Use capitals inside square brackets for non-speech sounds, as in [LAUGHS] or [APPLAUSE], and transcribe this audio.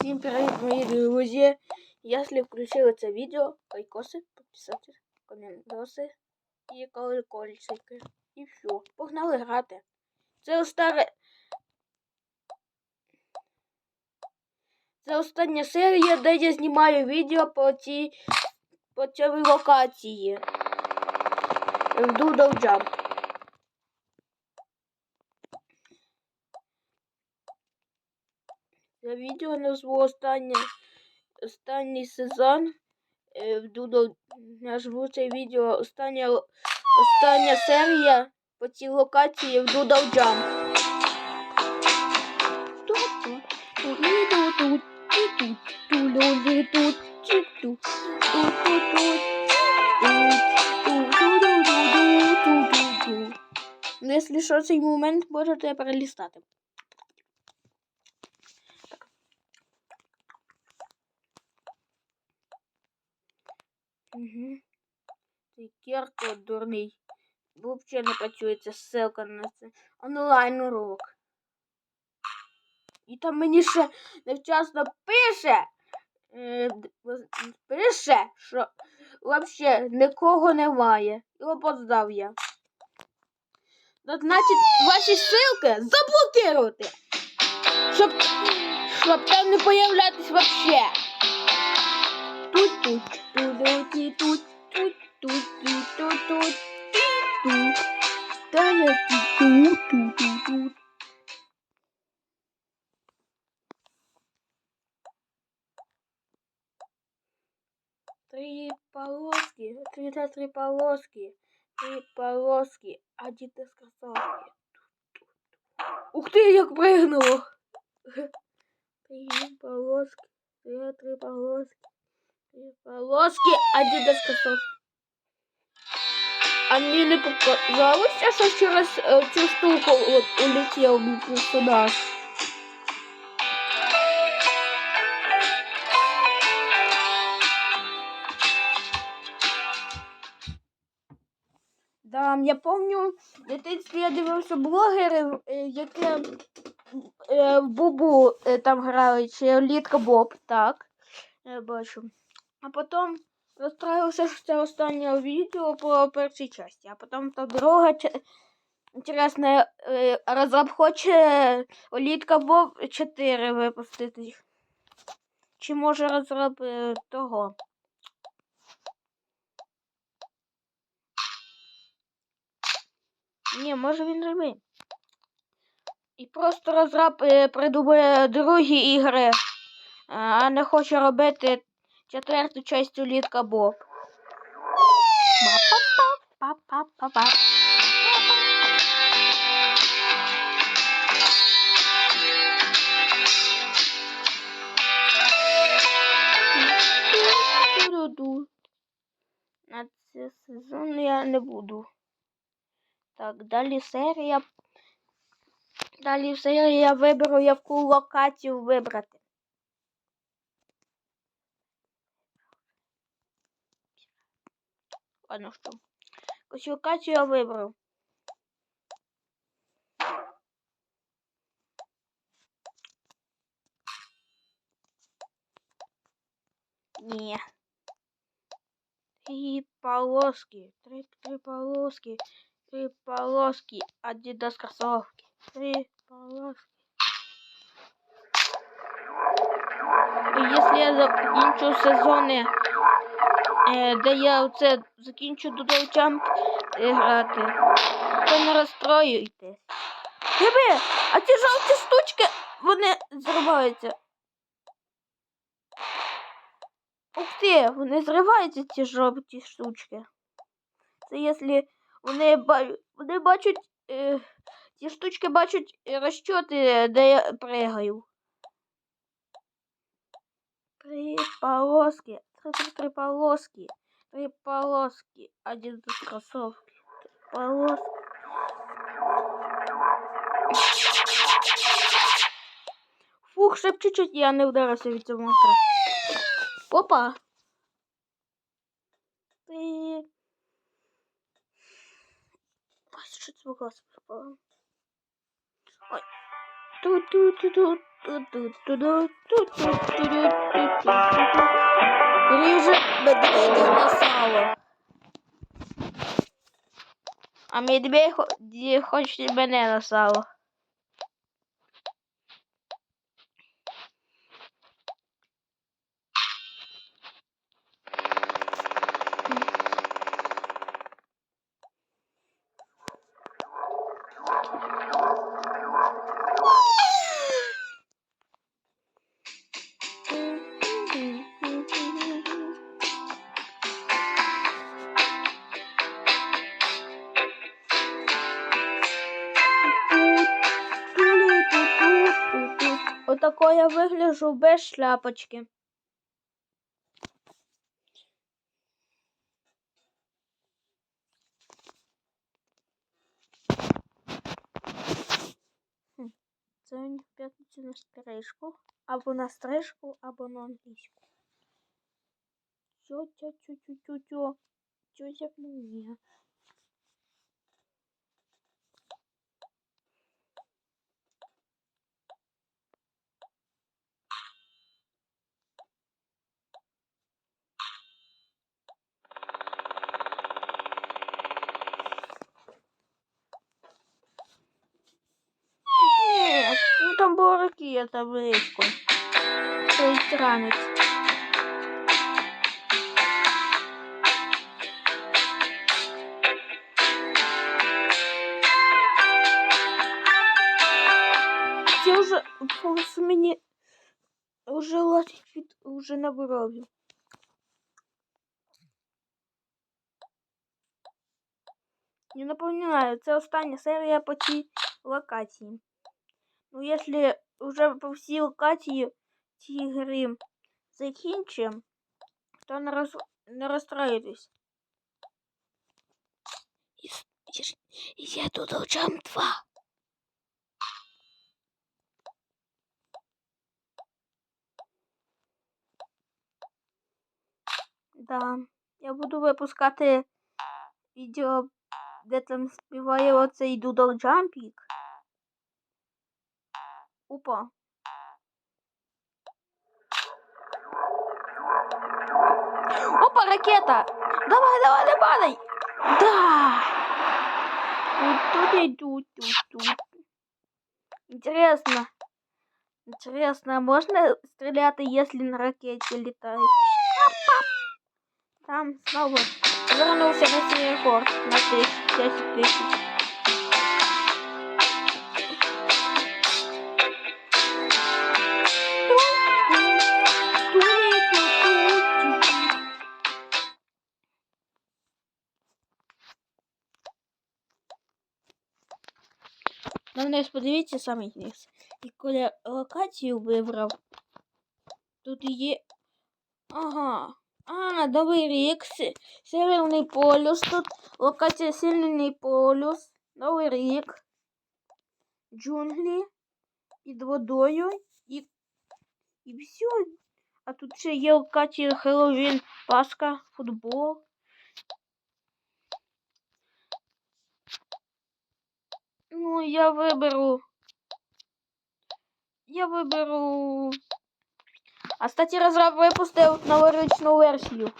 Всім привіт, мої друзі! Якщо включили це відео, лайкоси, підписати, коментоси і колокольчики. І все. Погнали грати. Це остання... Це остання серія, де я знімаю відео по цій по цій локації. В Doodle Jump. Це відео назву останнє, останній сезон. Е, Doodle назву це відео остання, остання серія по цій локації в Doodle Jump. Ну, Якщо що, цей момент можете перелістати. Угу. Цей Кірко дурний. Взагалі не працює ссылка на це онлайн урок. І там мені ще невчасно пише. е, Пише, що взагалі нікого немає. І опоздав я. Значить, ваші ссылки заблокувати. Щоб, щоб там не появлятись вообще. Три полоски, три, три полоски, три полоски, один из кроссовки. Ух ты, я прыгнула! [LAUGHS] Три полоски, три, три полоски. Полоски, один доскосок. А мне не показалось, что через э, цю штуку вот, улетел мой персонаж. Да, я помню, в дитинстві я дивився блогери, е, які е, в Бубу е, там грали, чи Літка Боб, так. Я бачу. А потім розстроївся, що це останнє відео по першій часті, а потім та друга Інтересно, е, розраб хоче Олітка Боб 4 випустити. Чи може розраб того? Ні, може він живий. І просто розраб е, придумує другі ігри, е, а не хоче робити четверту часть улітка Боб. На цей сезон я не буду. Так, далі серія. Далі серія я виберу, яку локацію вибрати. Ладно, что. Классификацию я выбрал. Не. Три полоски. Три, три полоски. Три полоски. Адидас кроссовки. Три полоски. И если я закончу сезоны де я оце закінчу Doodle Jump е, грати, то не розстроюйтесь. Диви, а ці жовті штучки, вони зриваються. Ух ти, вони зриваються ці жовті штучки. Це якщо вони, вони бачать, е, ці штучки бачать е, розчоти, де я пригаю. Три полоски, три, три, полоски, три полоски, один из кроссовки, три полоски. Фух, ще чуть-чуть я не вдарився від цього монстра. Опа! Ти... Ось що це глаз попало. Ой. Тут, тут, тут, тут, Ту-ту-ту-ду-ту-ту-ту-ду-ту-ту-ту-ту. Ріже медведя на сало. А медведь хочет мене на сало. Отако я вигляжу без шляпочки. Це мені в п'ятницю на стрижку. Або на стрижку, або на англійську. Тьотя, тю тю тю тю Тьотя мені. ну там була ракета близько. Той ранець. Це вже просто мені вже латить від вже на брові. Не напоминаю, це остання серія по цій локації. Ну, якщо вже по всій локації цієї гри закінчимо, то не, роз... не розстроїтесь. Я тут Jump 2. Да, я буду випускати відео, де там співає оцей Дудл Джампік. Опа. Опа, ракета! Давай, давай, не падай! Да! Интересно. Интересно, а можно стрелять, если на ракете летает? Там снова вернулся на рекорд на 10 тысяч. Вниз подивіться самий вниз. І коли локацію вибрав, тут є. Ага. А, новий рік. Северний полюс. Тут локація Северний полюс. Новий рік. Джунглі. Під водою. І. І все. А тут ще є локація Хеллоуін, Пасха, футбол. Ну, я выберу. Я виберу. А кстати, розраб випустив новорічну версію.